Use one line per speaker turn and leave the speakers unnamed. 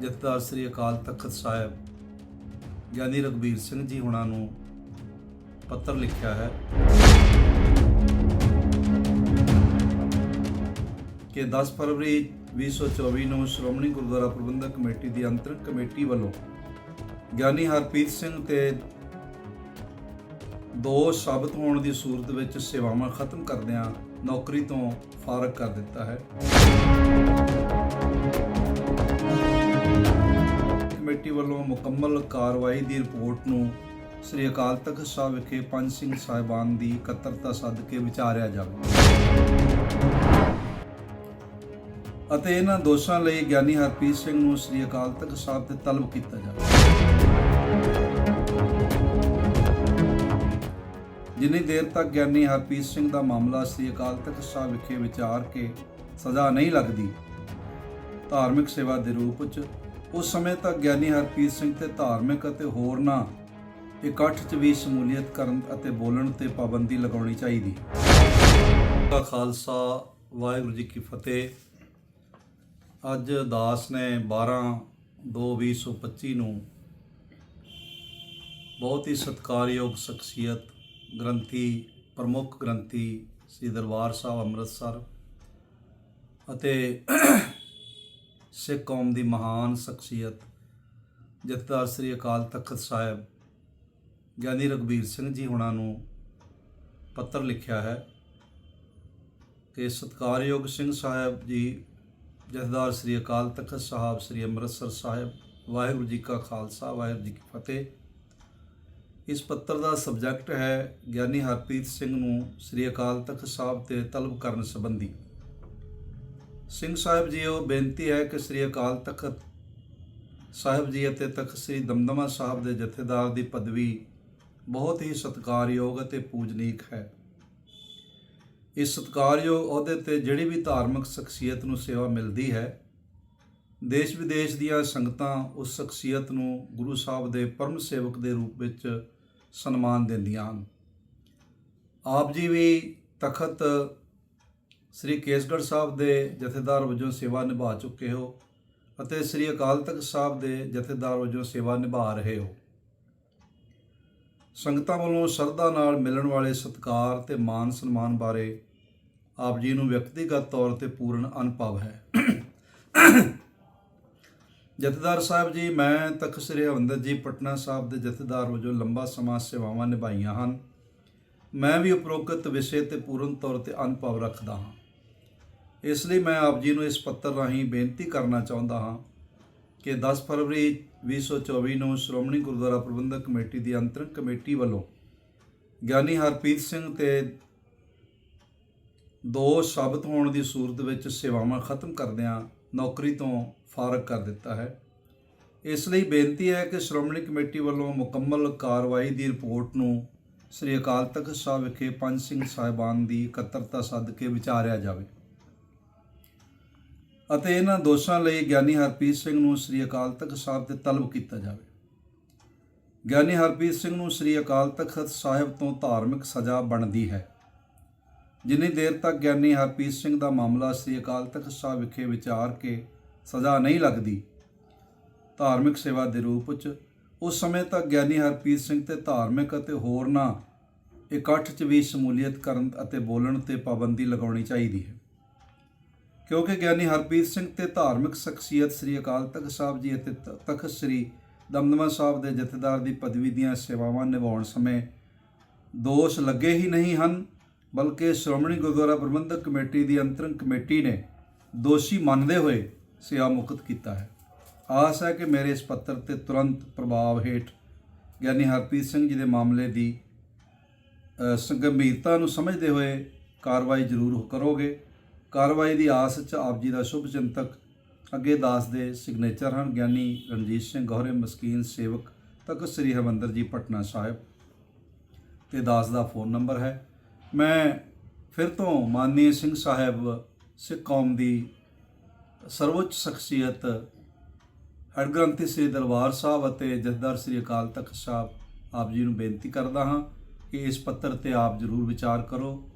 ਜਥੇਦਾਰ ਸ੍ਰੀ ਅਕਾਲ ਤਖਤ ਸਾਹਿਬ ਗਿਆਨੀ ਰਗਵੀਰ ਸਿੰਘ ਜੀ ਹੁਣਾਂ ਨੂੰ ਪੱਤਰ ਲਿਖਿਆ ਹੈ ਕਿ 10 ਫਰਵਰੀ 2024 ਨੂੰ ਸ਼੍ਰੋਮਣੀ ਗੁਰਦੁਆਰਾ ਪ੍ਰਬੰਧਕ ਕਮੇਟੀ ਦੀ ਅੰਤਰਿਮ ਕਮੇਟੀ ਵੱਲੋਂ ਗਿਆਨੀ ਹਰਪ੍ਰੀਤ ਸਿੰਘ ਤੇ ਦੋ ਸਾਬਤ ਹੋਣ ਦੀ ਸੂਰਤ ਵਿੱਚ ਸੇਵਾਵਾਂ ਖਤਮ ਕਰਦਿਆਂ ਨੌਕਰੀ ਤੋਂ ਫਾਰਗ ਕਰ ਦਿੱਤਾ ਹੈ। ਕਮੇਟੀ ਵੱਲੋਂ ਮੁਕੰਮਲ ਕਾਰਵਾਈ ਦੀ ਰਿਪੋਰਟ ਨੂੰ ਸ੍ਰੀ ਅਕਾਲ ਤਖਤ ਸਾਹਿਬ ਵਿਖੇ ਪੰਜ ਸਿੰਘ ਸਾਹਿਬਾਨ ਦੀ ਇਕੱਤਰਤਾ ਸੱਦ ਵਿਚਾਰਿਆ ਜਾਵੇ। ਅਤੇ ਇਹਨਾਂ ਦੋਸ਼ਾਂ ਲਈ ਗਿਆਨੀ ਹਰਪ੍ਰੀਤ ਸਿੰਘ ਨੂੰ ਸ੍ਰੀ ਅਕਾਲ ਤਖਤ ਸਾਹਿਬ ਤੇ ਤਲਬ ਕੀਤਾ ਜਾਵੇ। ਜਿੰਨੀ ਦੇਰ ਤੱਕ ਗਿਆਨੀ ਹਰਪ੍ਰੀਤ ਸਿੰਘ ਦਾ ਮਾਮਲਾ ਸ੍ਰੀ ਅਕਾਲ ਤਖਤ ਸਾਹਿਬ ਵਿਖੇ ਵਿਚਾਰ ਕੇ ਸਜ਼ਾ ਨਹੀਂ ਲੱਗਦੀ, ਧਾਰਮਿਕ ਸੇਵਾ ਦੇ ਰੂਪ ਵਿੱਚ ਉਸ ਸਮੇਂ ਤੱਕ ਗਿਆਨੀ ਹਰਪ੍ਰੀਤ ਸਿੰਘ ਤੇ ਧਾਰਮਿਕ ਅਤੇ ਹੋਰਨਾਂ ਇਕੱਠ 'ਚ ਵੀ ਸ਼ਮੂਲੀਅਤ ਕਰਨ ਅਤੇ ਬੋਲਣ ਤੇ ਪਾਬੰਦੀ ਲਗਾਉਣੀ ਚਾਹੀਦੀ। ਦਾ ਖਾਲਸਾ, ਵਾਹਿਗੁਰੂ ਜੀ ਕੀ ਫਤਿਹ। ਅੱਜ ਦਾਸ ਨੇ 12 2 2025 ਨੂੰ ਬਹੁਤ ਹੀ ਸਤਿਕਾਰਯੋਗ ਸ਼ਖਸੀਅਤ ਗ੍ਰੰਥੀ, ਪ੍ਰਮੁੱਖ ਗ੍ਰੰਥੀ ਸ੍ਰੀ ਦਰਬਾਰ ਸਾਹਿਬ ਅੰਮ੍ਰਿਤਸਰ ਅਤੇ ਸਿੱਖ ਕੌਮ ਦੀ ਮਹਾਨ ਸ਼ਖਸੀਅਤ ਜਥੇਦਾਰ ਸ੍ਰੀ ਅਕਾਲ ਤਖਤ ਸਾਹਿਬ, ਗਿਆਨੀ ਰਗਵੀਰ ਸਿੰਘ ਜੀ ਹੁਣਾਂ ਨੂੰ ਪੱਤਰ ਲਿਖਿਆ ਹੈ ਕਿ ਸਤਿਕਾਰਯੋਗ ਸਿੰਘ ਸਾਹਿਬ ਜੀ ਜਥੇਦਾਰ ਸ੍ਰੀ ਅਕਾਲ ਤਖਤ ਸਾਹਿਬ, ਸ੍ਰੀ ਅੰਮ੍ਰਿਤਸਰ ਸਾਹਿਬ, ਵਾਹਿਗੁਰੂ ਜੀ ਕਾ ਖਾਲਸਾ, ਵਾਹਿਗੁਰੂ ਜੀ ਕੀ ਫਤਿਹ। ਇਸ ਪੱਤਰ ਦਾ ਸਬਜੈਕਟ ਹੈ ਗਿਆਨੀ ਹਰਪ੍ਰੀਤ ਸਿੰਘ ਨੂੰ ਸ੍ਰੀ ਅਕਾਲ ਤਖਤ ਸਾਹਿਬ ਤੇ ਤਲਬ ਕਰਨ ਸੰਬੰਧੀ। ਸਿੰਘ ਸਾਹਿਬ ਜੀਓ ਬੇਨਤੀ ਹੈ ਕਿ ਸ੍ਰੀ ਅਕਾਲ ਤਖਤ ਸਾਹਿਬ ਜੀ ਅਤੇ ਤਖਤ ਸ੍ਰੀ ਦਮਦਮਾ ਸਾਹਿਬ ਦੇ ਜਥੇਦਾਰ ਦੀ ਪਦਵੀ ਬਹੁਤ ਹੀ ਸਤਿਕਾਰਯੋਗ ਅਤੇ ਪੂਜਨੀਕ ਹੈ। ਇਸ ਸਤਿਕਾਰਯੋਗ ਅਹੁਦੇ ਤੇ ਜਿਹੜੀ ਵੀ ਧਾਰਮਿਕ ਸ਼ਖਸੀਅਤ ਨੂੰ ਸੇਵਾ ਮਿਲਦੀ ਹੈ, ਦੇਸ਼ ਵਿਦੇਸ਼ ਦੀਆਂ ਸੰਗਤਾਂ ਉਸ ਸ਼ਖਸੀਅਤ ਨੂੰ ਗੁਰੂ ਸਾਹਿਬ ਦੇ ਪਰਮ ਸੇਵਕ ਦੇ ਰੂਪ ਵਿੱਚ ਸਨਮਾਨ ਦਿੰਦੀਆਂ ਹਨ। ਆਪ ਜੀ ਵੀ ਤਖਤ ਸ੍ਰੀ ਕੇਸਗੜ੍ਹ ਸਾਹਿਬ ਦੇ ਜਥੇਦਾਰ ਵਜੋਂ ਸੇਵਾ ਨਿਭਾ ਚੁੱਕੇ ਹੋ ਅਤੇ ਸ੍ਰੀ ਅਕਾਲ ਤਖਤ ਸਾਹਿਬ ਦੇ ਜਥੇਦਾਰ ਵਜੋਂ ਸੇਵਾ ਨਿਭਾ ਰਹੇ ਹੋ। ਸੰਗਤਾਂ ਵੱਲੋਂ ਸ਼ਰਧਾ ਨਾਲ ਮਿਲਣ ਵਾਲੇ ਸਤਿਕਾਰ ਤੇ ਮਾਨ ਸਨਮਾਨ ਬਾਰੇ ਆਪ ਜੀ ਨੂੰ ਵਿਅਕਤੀਗਤ ਤੌਰ ਤੇ ਪੂਰਨ ਅਨੁਭਵ ਹੈ। ਜਥੇਦਾਰ ਸਾਹਿਬ ਜੀ, ਮੈਂ ਤਖਤ ਸ੍ਰੀ ਹਰਿਮੰਦਰ ਜੀ, ਪਟਨਾ ਸਾਹਿਬ ਦੇ ਜਥੇਦਾਰ ਵਜੋਂ ਲੰਬਾ ਸਮਾਂ ਸੇਵਾਵਾਂ ਨਿਭਾਈਆਂ ਹਨ। ਮੈਂ ਵੀ ਉਪਰੋਕਤ ਵਿਸ਼ੇ ਤੇ ਪੂਰਨ ਤੌਰ ਤੇ ਅਨੁਭਵ ਰੱਖਦਾ ਹਾਂ। ਇਸ ਲਈ ਮੈਂ ਆਪ ਜੀ ਨੂੰ ਇਸ ਪੱਤਰ ਰਾਹੀਂ ਬੇਨਤੀ ਕਰਨਾ ਚਾਹੁੰਦਾ ਹਾਂ ਕਿ 10 ਫਰਵਰੀ 2024 ਨੂੰ ਸ਼੍ਰੋਮਣੀ ਗੁਰਦੁਆਰਾ ਪ੍ਰਬੰਧਕ ਕਮੇਟੀ ਦੀ ਅੰਤਰਿਮ ਕਮੇਟੀ ਵੱਲੋਂ ਗਿਆਨੀ ਹਰਪ੍ਰੀਤ ਸਿੰਘ ਤੇ ਦੋ ਸਾਬਤ ਹੋਣ ਦੀ ਸੂਰਤ ਵਿੱਚ ਸੇਵਾਵਾਂ ਖਤਮ ਕਰਦਿਆਂ ਨੌਕਰੀ ਤੋਂ ਫਾਰਗ ਕਰ ਦਿੱਤਾ ਹੈ। ਇਸ ਲਈ ਬੇਨਤੀ ਹੈ ਕਿ ਸ਼੍ਰੋਮਣੀ ਕਮੇਟੀ ਵੱਲੋਂ ਮੁਕੰਮਲ ਕਾਰਵਾਈ ਦੀ ਰਿਪੋਰਟ ਨੂੰ ਸ੍ਰੀ ਅਕਾਲ ਤਖਤ ਸਾਹਿਬ ਵਿਖੇ ਪੰਜ ਸਿੰਘ ਸਾਹਿਬਾਨ ਦੀ ਇਕੱਤਰਤਾ ਸੱਦ ਕੇ ਵਿਚਾਰਿਆ ਜਾਵੇ। ਅਤੇ ਇਹਨਾਂ ਦੋਸ਼ਾਂ ਲਈ ਗਿਆਨੀ ਹਰਪ੍ਰੀਤ ਸਿੰਘ ਨੂੰ ਸ੍ਰੀ ਅਕਾਲ ਤਖਤ ਸਾਹਿਬ ਤੇ ਤਲਬ ਕੀਤਾ ਜਾਵੇ। ਗਿਆਨੀ ਹਰਪ੍ਰੀਤ ਸਿੰਘ ਨੂੰ ਸ੍ਰੀ ਅਕਾਲ ਤਖਤ ਸਾਹਿਬ ਤੋਂ ਧਾਰਮਿਕ ਸਜ਼ਾ ਬਣਦੀ ਹੈ। ਜਿੰਨੀ ਦੇਰ ਤੱਕ ਗਿਆਨੀ ਹਰਪ੍ਰੀਤ ਸਿੰਘ ਦਾ ਮਾਮਲਾ ਸ੍ਰੀ ਅਕਾਲ ਤਖਤ ਸਾਹਿਬ ਵਿਖੇ ਵਿਚਾਰ ਕੇ ਸਜ਼ਾ ਨਹੀਂ ਲੱਗਦੀ, ਧਾਰਮਿਕ ਸੇਵਾ ਦੇ ਰੂਪ ਵਿੱਚ ਉਸ ਸਮੇਂ ਤੱਕ ਗਿਆਨੀ ਹਰਪ੍ਰੀਤ ਸਿੰਘ ਤੇ ਧਾਰਮਿਕ ਅਤੇ ਹੋਰਨਾਂ ਇਕੱਠ 'ਚ ਵੀ ਸ਼ਮੂਲੀਅਤ ਕਰਨ ਅਤੇ ਬੋਲਣ ਤੇ ਪਾਬੰਦੀ ਲਗਾਉਣੀ ਚਾਹੀਦੀ ਹੈ। ਕਿਉਂਕਿ ਗਿਆਨੀ ਹਰਪ੍ਰੀਤ ਸਿੰਘ ਤੇ ਧਾਰਮਿਕ ਸ਼ਖਸੀਅਤ ਸ੍ਰੀ ਅਕਾਲ ਤਖਤ ਸਾਹਿਬ ਜੀ ਅਤੇ ਤਖਤ ਸ੍ਰੀ ਦਮਦਮਾ ਸਾਹਿਬ ਦੇ ਜਥੇਦਾਰ ਦੀ ਪਦਵੀ ਦੀਆਂ ਸੇਵਾਵਾਂ ਨਿਭਾਉਣ ਸਮੇਂ ਦੋਸ਼ ਲੱਗੇ ਹੀ ਨਹੀਂ ਹਨ ਬਲਕਿ ਸ਼੍ਰੋਮਣੀ ਗੁਰਦੁਆਰਾ ਪ੍ਰਬੰਧਕ ਕਮੇਟੀ ਦੀ ਅੰਤਰੰਗ ਕਮੇਟੀ ਨੇ ਦੋਸ਼ੀ ਮੰਨਦੇ ਹੋਏ ਸੇਵਾ ਮੁਕਤ ਕੀਤਾ ਹੈ। ਆਸ ਹੈ ਕਿ ਮੇਰੇ ਇਸ ਪੱਤਰ ਤੇ ਤੁਰੰਤ ਪ੍ਰਭਾਵ ਹੇਠ ਗਿਆਨੀ ਹਰਪ੍ਰੀਤ ਸਿੰਘ ਜੀ ਦੇ ਮਾਮਲੇ ਦੀ ਅ, ਨੂੰ ਸਮਝਦੇ ਹੋਏ ਕਾਰਵਾਈ ਜ਼ਰੂਰ ਕਰੋਗੇ। ਕਾਰਵਾਈ ਦੀ ਆਸ 'ਚ ਆਪ ਜੀ ਦਾ ਸ਼ੁਭ ਚਿੰਤਕ ਅੱਗੇ ਦਾਸ ਦੇ ਸਿਗਨੇਚਰ ਹਨ। ਗਿਆਨੀ ਰਣਜੀਤ ਸਿੰਘ ਗੋਹਰੇ, ਮਸਕੀਨ ਸੇਵਕ ਤਖਤ ਸ੍ਰੀ ਹਰਿਮੰਦਰ ਜੀ, ਪਟਨਾ ਸਾਹਿਬ। ਤੇ ਦਾਸ ਦਾ ਫੋਨ ਨੰਬਰ ਹੈ। ਮੈਂ ਫਿਰ ਤੋਂ ਮਾਨਨੀय ਸਿੰਘ ਸਾਹਿਬ ਸਿੱਖ ਕੌਮ ਦੀ ਸਰਵਉੱਚ ਸ਼ਖਸੀਅਤ ਹਰਗ੍ਰੰਥੀ ਸ੍ਰੀ ਦਰਬਾਰ ਸਾਹਿਬ ਅਤੇ ਜਥੇਦਾਰ ਸ੍ਰੀ ਅਕਾਲ ਤਖਤ ਸਾਹਿਬ ਆਪ ਜੀ ਨੂੰ ਬੇਨਤੀ ਕਰਦਾ ਹਾਂ ਕਿ ਇਸ ਪੱਤਰ ਤੇ ਆਪ ਜ਼ਰੂਰ ਵਿਚਾਰ ਕਰੋ।